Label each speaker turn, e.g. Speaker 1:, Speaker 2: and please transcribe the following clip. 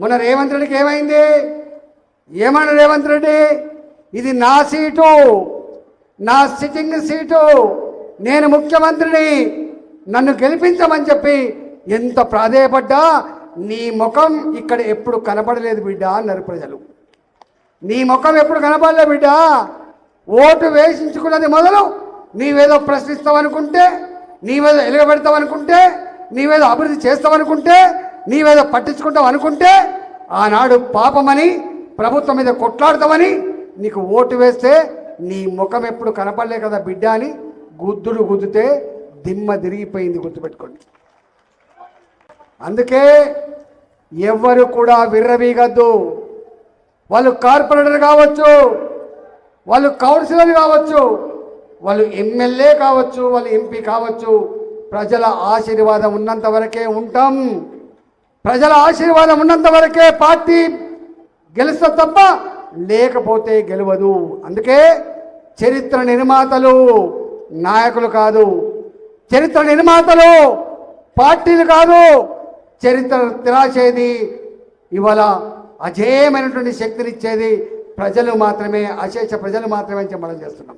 Speaker 1: మొన్న రేవంత్ రెడ్డికి ఏమైంది? ఏమన్నా రేవంత్ రెడ్డి? ఇది నా సీటు నా సిట్టింగ్ సీటు నేను ముఖ్యమంత్రిని నన్ను గెలిపించమని చెప్పి ఎంత ప్రాధేయపడ్డా? నీ ముఖం ఇక్కడ ఎప్పుడు కనపడలేదు బిడ్డ అన్నారు ప్రజలు. నీ ముఖం ఎప్పుడు కనపడలేదు బిడ్డ? ఓటు వేసించుకున్నది మొదలు నీవేదో ప్రశ్నిస్తావనుకుంటే నీవేదో ఎలుగబెడతావనుకుంటే నీవేదో అభివృద్ధి చేస్తావనుకుంటే నీవేదో పట్టించుకుంటావు అనుకుంటే ఆనాడు పాపమని ప్రభుత్వం మీద కొట్లాడతామని నీకు ఓటు వేస్తే నీ ముఖం ఎప్పుడు కనపడలే కదా బిడ్డ అని గుద్దుడు గుద్దుతే దిమ్మ తిరిగిపోయింది గుర్తుపెట్టుకోండి. అందుకే ఎవ్వరు కూడా విర్రవీగద్దు. వాళ్ళు కార్పొరేటర్ కావచ్చు వాళ్ళు కౌన్సిలర్ కావచ్చు వాళ్ళు ఎమ్మెల్యే కావచ్చు వాళ్ళు ఎంపీ కావచ్చు ప్రజల ఆశీర్వాదం ఉన్నంత వరకే ఉంటాం. ప్రజల ఆశీర్వాదం ఉన్నంత వరకే పార్టీ గెలుస్తా తప్ప లేకపోతే గెలవదు. అందుకే చరిత్ర నిర్మాతలు నాయకులు కాదు చరిత్ర నిర్మాతలు పార్టీలు కాదు చరిత్ర తిరాచేది ఇవాళ అజేయమైనటువంటి శక్తినిచ్చేది ప్రజలు మాత్రమే అశేష ప్రజలు మాత్రమే చెప్పడం చేస్తున్నాం.